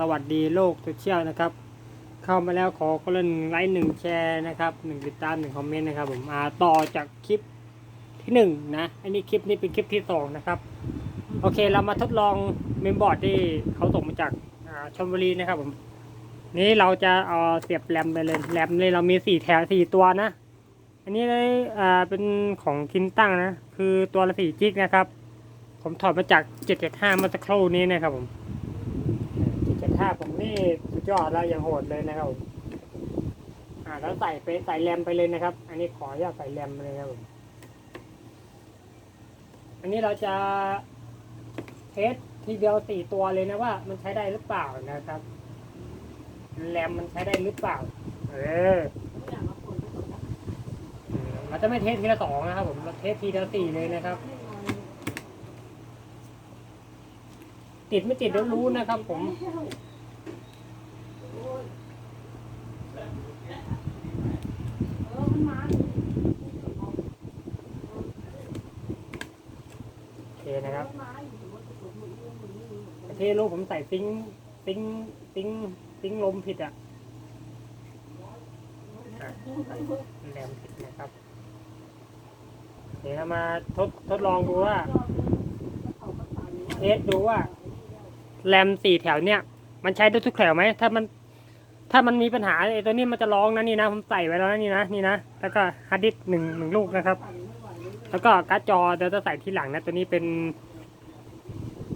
สวัสดีโลกโซเชียลนะครับ เข้ามาแล้วขอคนละนึ่งไลค์หนึ่งแชร์นะครับหนึ่งติดตามหนึ่งคอมเมนต์นะครับผมอ่าต่อจากคลิปที่หนึ่งนะอันนี้คลิปนี้เป็นคลิปที่สองนะครับ โอเคเรามาทดลองเมมบอร์ดที่เขาส่งมาจากาชลบุรีนะครับผมนี้เราจะเอาเสียบแรมไปเลยแรมเลยเรามีสี่แถวสี่ตัวนะ อันนี้เลยอ่าเป็นของคินตั้งนะ คือตัวละสี่จิกนะครับ ผมถอดมาจากเจ็ดเจ็ดห้าเมื่อสักครู่นี้นะครับผม ผมนี่สุดยอดแล้วยังโหดเลยนะครับผมอ่าแล้วใส่ไปใส่แรมไปเลยนะครับ อันนี้ขออนุญาตใส่แรมไปเลยนะครับอันนี้เราจะเทสทีเดียวสี่ตัวเลยนะว่า มันใช้ได้หรือเปล่านะครับ แรมมันใช้ได้หรือเปล่า เออมเราจะไม่เทสทีละสองนะครับ ผมเราเทสทีละสี่เลยนะครับ ติดไม่ติดเดี๋ยวรู้นะครับ ผม โอเคนะครับประเทศลูกผมใส่ซิงค์ซิงค์ซิงค์ซิงลมผิดอะแรมผิดนะครับ เดี๋ยวมาทดทดลองดูว่าเทสดูว่า แรมสี่แถวเนี่ย มันใช้ได้ทุกแถวไหม ถ้ามัน ถ้ามันมีปัญหาไอ้ตัวนี้มันจะร้องนะนี่นะ ผมใส่ไว้แล้วนะนี่นะนี่นะ แล้วก็ฮาร์ดดิสก์หนึ่งหนึ่งลูกนะครับ แล้วก็การ์ดจอเดี๋ยวจะใส่ที่หลังนะ ตัวนี้เป็น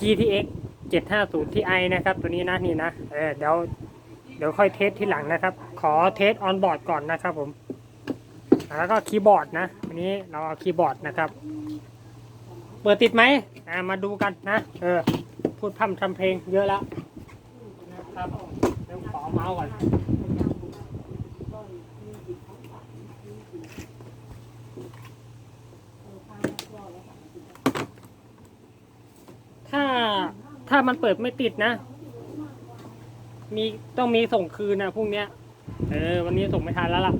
GTX 750 Ti นะครับ ตัวนี้นะนี่นะ เออเดี๋ยวเดี๋ยวค่อยเทสที่หลังนะครับ ขอเทสออนบอร์ดก่อนนะครับผม แล้วก็คีย์บอร์ดนะอันนี้เราเอาคีย์บอร์ดนะครับ เปิดติดไหมอ่ามาดูกันนะ เออ พูดพร่ำทำเพลงเยอะแล้วนะครับ เดี๋ยวขอเมาก่อนถ้าถ้ามันเปิดไม่ติดนะ มีต้องมีส่งคืนนะพรุ่งเนี้ย เออ วันนี้ส่งไม่ทันแล้วล่ะ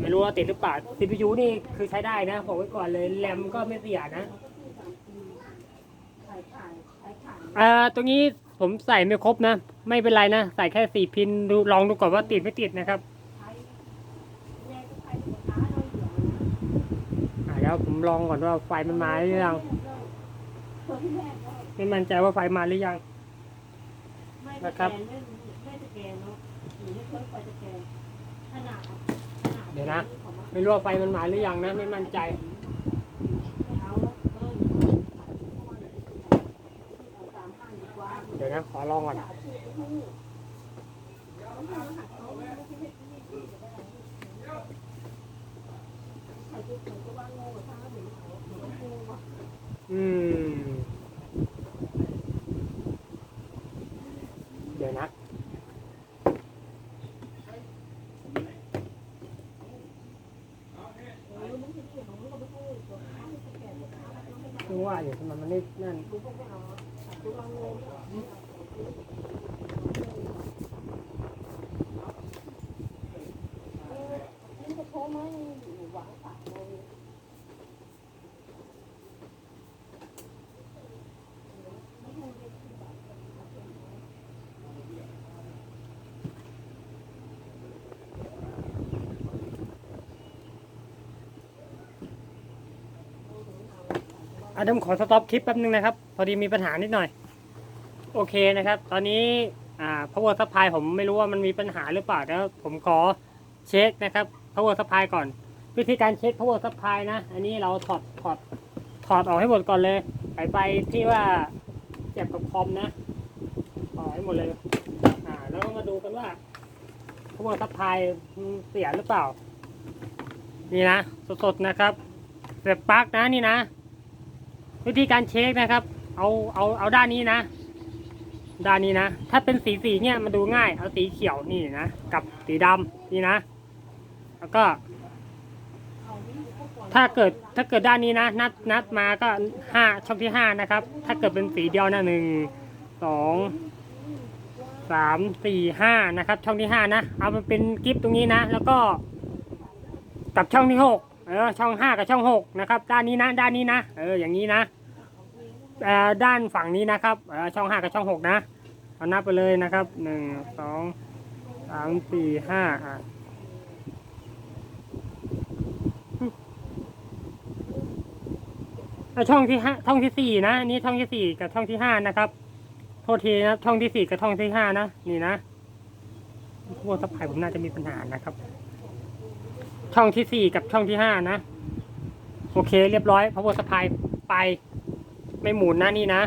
ไม่รู้ว่าติดหรือเปล่า CPU นี่คือใช้ได้นะบอกไว้ก่อนเลยแรมก็ไม่เสียนะ อ่าตรงนี้ผมใส่ไม่ครบนะ ไม่เป็นไรนะ ใส่แค่สี่พินดูลองดูก่อนว่าติดไม่ติดนะครับอาแล้วผมลองก่อนว่าไฟมันมาหรือยัง ไม่มั่นใจว่าไฟมาหรือยัง นะครับเดี๋ยวนะ ไม่รู้ว่าไฟมันมาหรือยังนะ ไม่มั่นใจ เดี๋ยว นะขอลองก่อนอืม เดี๋ยวนะ คือว่าอยู่ทำไมมันไม่นั่น อะเดี๋ยวผมขอสต็อปคลิปแป๊บนึงนะครับ พอดีมีปัญหานิดหน่อย โอเคนะครับ ตอนนี้อ่า power supply ผมไม่รู้ว่ามันมีปัญหาหรือเปล่าแล้วผมขอเช็คนะครับ power supply ก่อน วิธีการเช็ค power supply นะ อันนี้เราถอดถอดถอดออกให้หมดก่อนเลยสายไฟที่ว่าเจ็บกับคอมนะถอดให้หมดเลยอ่าแล้วก็มาดูกันว่า power supply มันเสียหรือเปล่า นี่นะสดๆนะครับเสียบปลั๊กนะนี่นะ วิธีการเช็คนะครับ เอาเอาเอาด้านนี้นะ ด้านนี้นะ ถ้าเป็นสีสีเนี่ยมันดูง่าย เอาสีเขียวนี่นะ กับสีดำนี่นะ แล้วก็ ถ้าเกิดถ้าเกิดด้านนี้นะ นัดนัดมาก็ห้าช่องที่ห้านะครับ ถ้าเกิดเป็นสีเดียวนะหนึ่งสองสามสี่ห้านะครับ ช่องที่ห้านะเอามันเป็นกิฟตรงนี้นะ แล้วก็ กับช่องที่หกเออช่องห้ากับช่องหกนะครับ ด้านนี้นะ ด้านนี้นะ เอออย่างนี้นะ ด้านฝั่งนี้นะครับช่องห้ากับช่องหกนะเอานับไปเลยนะครับหนึ่งสองสามสี่ห้าอะช่องที่ห้าช่องที่สี่นะนนี้ช่องที่สี่กับช่องที่ห้านะครับ โทษทีนะช่องที่สี่กับช่องที่ห้านะนี่นะพวกสปายผมน่าจะมีปัญหานะครับ ช่องที่สี่กับช่องที่ห้านะ โอเค เรียบร้อยพาวเวอร์สปายไป ไม่หมุนนะนี่นะ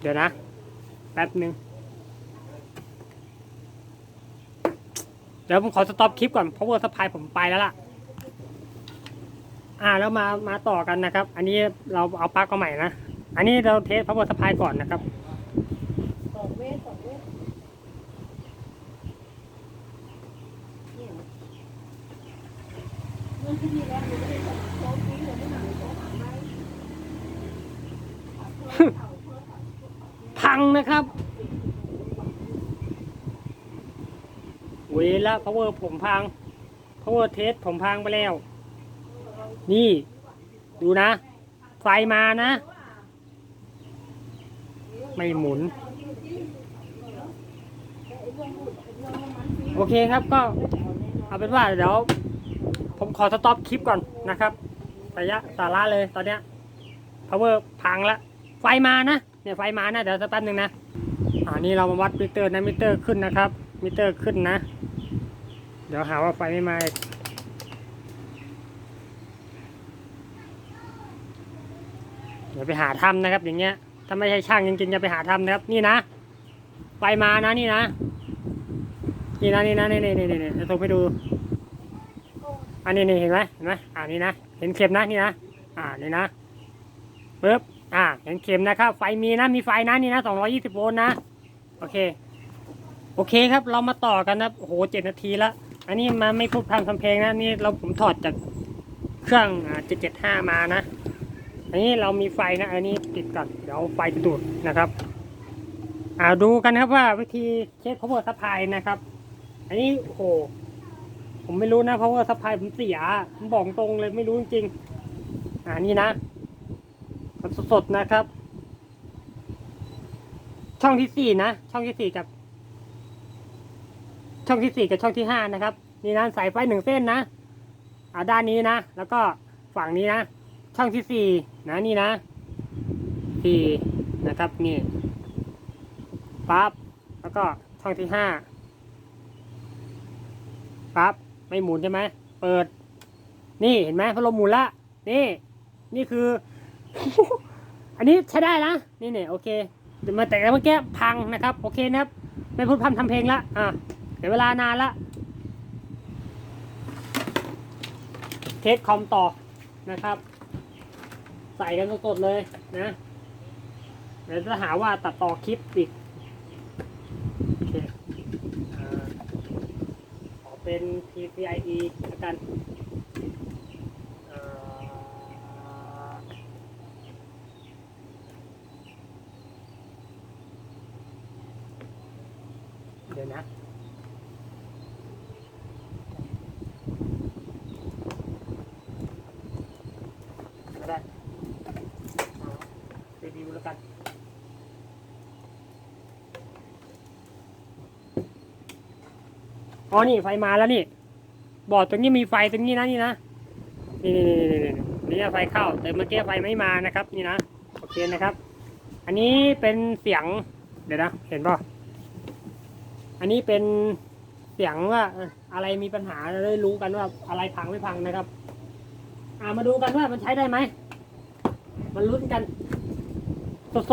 เดี๋ยวนะ แป๊บหนึ่งเดี๋ยวผมขอสต็อปคลิปก่อนเพราะว่าสปายผมไปแล้วล่ะ อ่าแล้วมามาต่อกันนะครับ อันนี้เราเอาปลั๊กมาใหม่นะ อันนี้เราเทสพาวเวอร์สปายก่อนนะครับสองเมตรสองเมตรเนี่ยเรื่องที่นี่แล้วหนูไม่ได้ส่งโค้ดนี้เลยไม่หนังโค้ดหาไหม พังนะครับ เวละ power ผมพัง power test ผมพังไปแล้ว นี่ ดูนะ ไฟมานะ ไม่หมุน โอเคครับก็เอาเป็นว่าเดี๋ยว ผมขอสต็อปคลิปก่อนนะครับระยะสาระเลยตอนเนี้ย power พังและ ไฟมานะเนี่ยไฟมานะเดี๋ยวสักแป๊บหนึ่งนะอ่านี่เรามาวัดมิเตอร์นะมิเตอร์ขึ้นนะครับ มิเตอร์ขึ้นนะ เดี๋ยวหาว่าไฟไม่มาเดี๋ยวไปหาทำนะครับ อย่างเงี้ยถ้าไม่ใช่ช่างจริงๆจะไปหาทำนะครับ นี่นะไฟมานะนี่นะนี่นะนี่นะนี่นี่นี่นี่จะส่งไปดู อันนี้นี่เห็นไหมเห็นไหมอ่านี่นะ เห็นเข็มนะนี่นะ อ่านี่นะปึ๊บ อ่าเห็นเข็มนะครับ ไฟมีนะ มีไฟนะนี่นะสองร้อยี่สิบโวลต์นะ โอเค โอเคครับ เรามาต่อกันนะโอ้โหเจ็ดนาทีละ อันนี้มาไม่พูดพร่ำทำเพลงนะ นี่เราผมถอดจากเครื่องเจ็ดเจ็ดห้ามานะ อันนี้เรามีไฟนะ อันนี้ติดก่อน เดี๋ยวไฟจะดูดนะครับ อ่าดูกันนะครับว่าวิธีเช็ค power supply นะครับ อันนี้โอ้โห ผมไม่รู้นะ power supply ผมเสีย ผมบอกตรงเลยไม่รู้จริงๆ อ่านี่นะ สดๆนะครับ ช่องที่สี่นะ ช่องที่สี่กับ ช่องที่สี่กับช่องที่ห้านะครับนี่นะสายไฟหนึ่งเส้นนะอ่าด้านนี้นะ แล้วก็ฝั่งนี้นะ ช่องที่สี่นะนี่นะสี่นะครับนี่ปั๊บแล้วก็ช่องที่ห้าปั๊บไม่หมุนใช่ไหมเปิด นี่เห็นไหมพัดลมหมุนละนี่ นี่คือ อันนี้ใช้ได้นะนี่เนี่ยโอเคเดี๋ยวมาแต่เมื่อกี้พังนะครับโอเคนะครับไม่พูดพร่ำทำเพลงละอะเดี๋ยวเวลานานละเทสคอมต่อนะครับ ใส่กันสดๆเลยนะเดี๋ยวจะหาว่าตัดต่อคลิปอีกโอเคอ่าขอเป็น PCIe ล้วกันอ่า เดี๋ยวนะ ก็ได้รีวิวแล้วกัน อ๋อนี่ไฟมาแล้วนี่บอดตรงนี้มีไฟตรงนี้นะนี่นะนี่นี่นี่นี่นี่ไฟเข้า แต่เมื่อกี้ไฟไม่มานะครับ นี่นะโอเคนะครับ อันนี้เป็นเสียงเดี๋ยวนะเห็นป่ะอันนี้เป็นเสียงว่าอะไรมีปัญหาได้รู้กันว่าอะไรพังไม่พังนะครับ อ่ามาดูกันว่ามันใช้ได้ไหมมันลุ้นกัน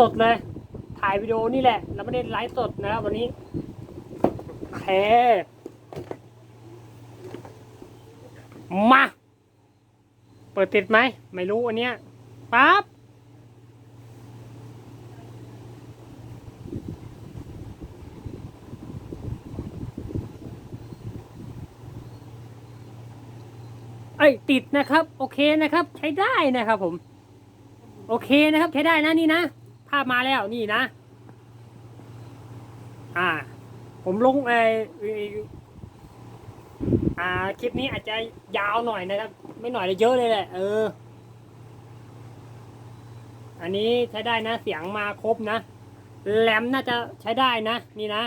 สดๆเลย ถ่ายวิดีโอนี่แหละเราไม่ได้ไลฟ์สดนะครับวันนี้โอเค มา เปิดติดไหม ไม่รู้อันเนี้ยปั๊บเอ้ยติดนะครับ โอเคนะครับ ใช้ได้นะครับผม โอเคนะครับ ใช้ได้นะนี่นะภาพมาแล้วนี่นะ อ่า ผมลงไอ อ่าคลิปนี้อาจจะยาวหน่อยนะครับ ไม่หน่อยเลยเยอะเลยแหละเออ อันนี้ใช้ได้นะเสียงมาครบนะแรมน่าจะใช้ได้นะ นี่นะ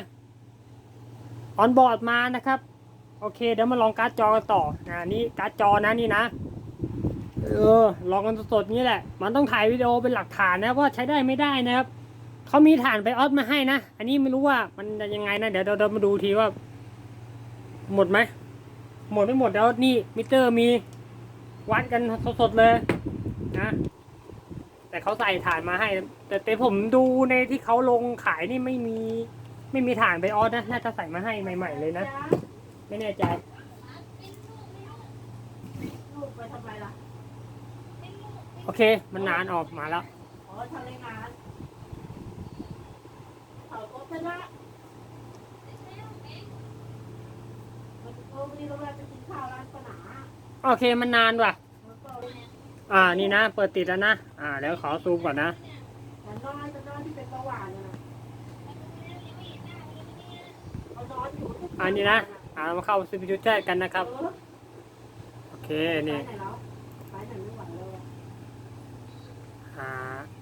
ออนบอร์ดมานะครับ โอเคเดี๋ยวมาลองการ์ดจอกันต่ออ่านี่การ์ดจอนะนี่นะเออลองกันสดๆนี้แหละ มันต้องถ่ายวิดีโอเป็นหลักฐานนะว่าใช้ได้ไม่ได้นะครับเขามีฐานไบออสมาให้นะ อันนี้ไม่รู้ว่ามันจะยังไงนะ เดี๋ยวเรามาดูทีว่า หมดไหม หมดไม่หมดแล้วนี่มิเตอร์มีวัดกันสดๆเลยนะ แต่เขาใส่ฐานมาให้ แต่แต่ผมดูในที่เขาลงขายนี่ไม่มี ไม่มีฐานไบออสนะน่าจะใส่มาให้ใหม่ ๆ เลยนะ ไม่แน่ใจลูกไปทำอะไรล่ะโอเค มันนานออกมาแล้วอ๋อทำรายงานเขาก็ชนะ โอเราไปกินข้าวร้านปาหนาโอเคมันนานว่ะ แล้วก็อ่านี่นะ เปิดติดแล้วนะ อ่าเดี๋ยวขอซูมก่อนนะแต่น้อยเป็นน้อยที่เป็นเบาหวานน่ะนะเอาน้อยอยู่อันนี้นะ อ่ามาเข้าซูมจุดแจ้กันนะครับ เออโอเคไปนี่ไหนแล้วไปไหนไม่ไหวแล้วอะอ่า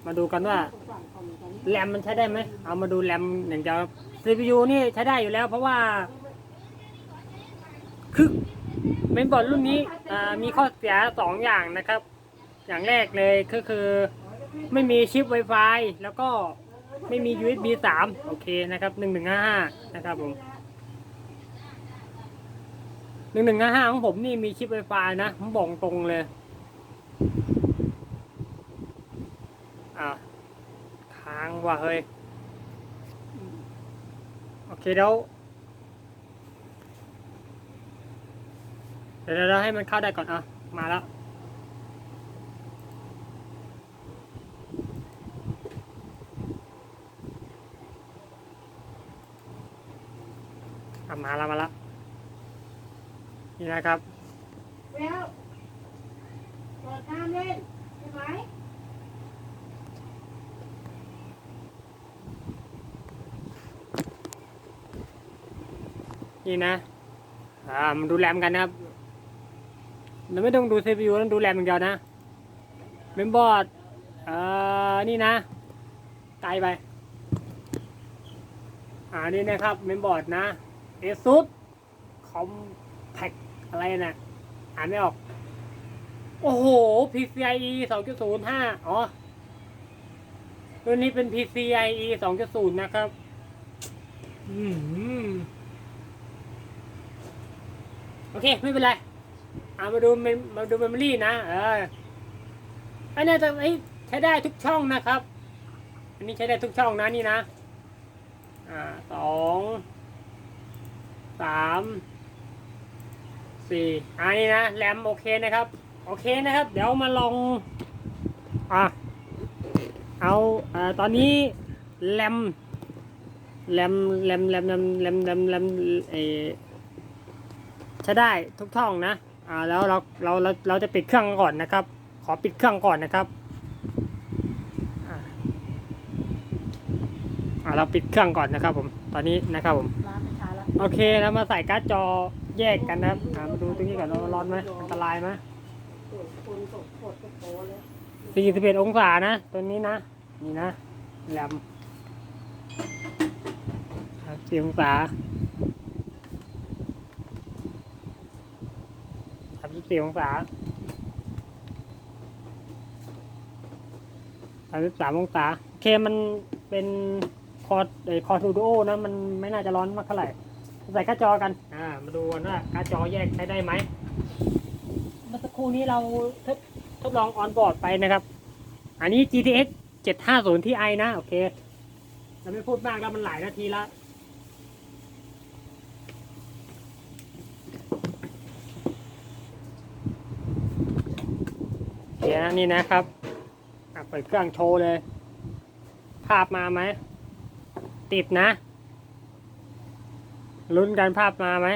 มาดูกันว่าสงสารเขาเหมือนกันแรมมันใช้ได้ไหมเอามาดูแรมอย่างเดียว CPU นี่ใช้ได้อยู่แล้ว เพราะว่า คือเมนบอร์ดรุ่นนี้มีข้อเสียสองอย่างนะครับ อย่างแรกเลยก็คือไม่มีชิป Wi-Fi แล้วก็ไม่มี USB 3 โอเคนะครับ1155 นะครับผม1155 ของผมนี่มีชิป Wi-Fi นะ ผมบอกตรงเลย อ่าค้างว่ะเฮ้ย โอเคเดี๋ยว ดี๋ยวเราให้มันเข้าได้ก่อนอะมาแล้วอะมาแล้วมาแล้วนี่นะครับแล้วเปิดน้ำเล่นใช่ไหมนี่นะ อ่ามันดูแรมกันนะครับ เราไม่ต้องดู CPU ต้องดูแรมอย่างเดียวนะเมมบอร์ดเอ่อนี่นะไกลไป อ่านี่นะครับเมมบอร์ดนะ ASUS Compact อะไรนะอ่านไม่ออก โอ้โห PCIe 2.05 อ๋อตัวนี้เป็น PCIe 2.0 นะครับ อืม โอเค ไม่เป็นไร เอามาดูเมมมาดูเมมโมรี่นะเอออันนี้จะเอ้ยใช้ได้ทุกช่องนะครับ อันนี้ใช้ได้ทุกช่องนะนี่นะ อ่าสองสามสี่อันนี้นะแรมโอเคนะครับ โอเคนะครับ เดี๋ยวมาลองอะเอาอ่าตอนนี้แรมแรมแรมแรมแรมแรมแรมแรมเอใช้ได้ทุกช่องนะ อ่าแล้วเราเราเราเราจะปิดเครื่องก่อนนะครับ ขอปิดเครื่องก่อนนะครับอ่าอ่าเราปิดเครื่องก่อนนะครับผมตอนนี้นะครับผมร้านไม่ช้าแล้วโอเคแล้วมาใส่การ์ดจอแยกกันนะครับอ่ามาดูตรงนี้ก่อนว่าร้อนไหมอันตรายไหมโอ้ยคนตกปวดตกโตเลยสี่สิบเอ็ดองศานะตัวนี้นะนี่นะแรมครับสี่องศา สามสิบสี่องศาสามสิบสามองศาโอเคมันเป็นคอร์ดไอคอร์ทูดูโอนะมันไม่น่าจะร้อนมากเท่าไหร่ ใส่การ์ดจอกัน อ่า มาดูกันว่าการ์ดจอแยกใช้ได้ไหม เมื่อสักครู่นี้เราทดทดลองออนบอร์ดไปนะครับ อันนี้ GTX 750 Ti นะ โอเค เราไม่พูดมากแล้วมันหลายนาทีละเดี๋ยว นะนี่นะครับเปิดเครื่องโชว์เลย ภาพมาไหม ติดนะ ลุ้นกันภาพมาไหม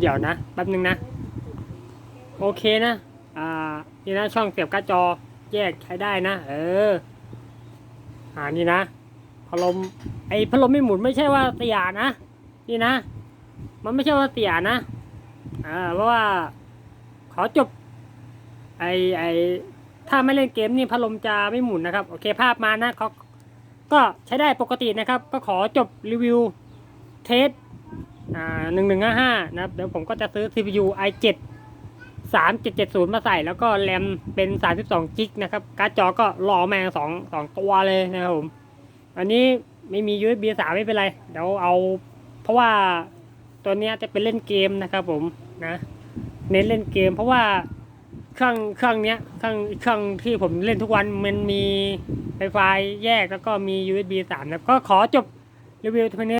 เดี๋ยวนะ แป๊บนึงนะ โอเคนะ อ่า นี่นะช่องเสียบกร์ดจอ แยกใช้ได้นะ เออ อ่านี่นะ พัดลมไอ้พัดลมไม่หมุนไม่ใช่ว่าเสียนะนี่นะ มันไม่ใช่ว่าเสียนะอ่าเพราะว่าขอจบ ไอไอถ้าไม่เล่นเกมนี่พัดลมจะไม่หมุนนะครับ โอเคภาพมานะเขาก็ใช้ได้ปกตินะครับ ก็ขอจบรีวิวเทสอ่าหนึ่งหนึ่งห้าห้านะครับ เดี๋ยวผมก็จะซื้อ CPU i7 สามเจ็ดเจ็ดศูนย์มาใส่แล้วก็แรมเป็นสามสิบสองกิกนะครับ การ์ดจอก็รอแมงสองสองตัวเลยนะครับผม อันนี้ไม่มี USB สามไม่เป็นไร เดี๋ยวเอา เพราะว่าตัวเนี้ยจะเป็นเล่นเกมนะครับผมนะ เน้นเล่นเกม เพราะว่าเครื่องเครื่องเนี้ยเครื่องเครื่องที่ผมเล่นทุกวันมันมีไฟฟ้าแยกแล้วก็มี USB 3นะก็ขอจบรีวิวเท่านี้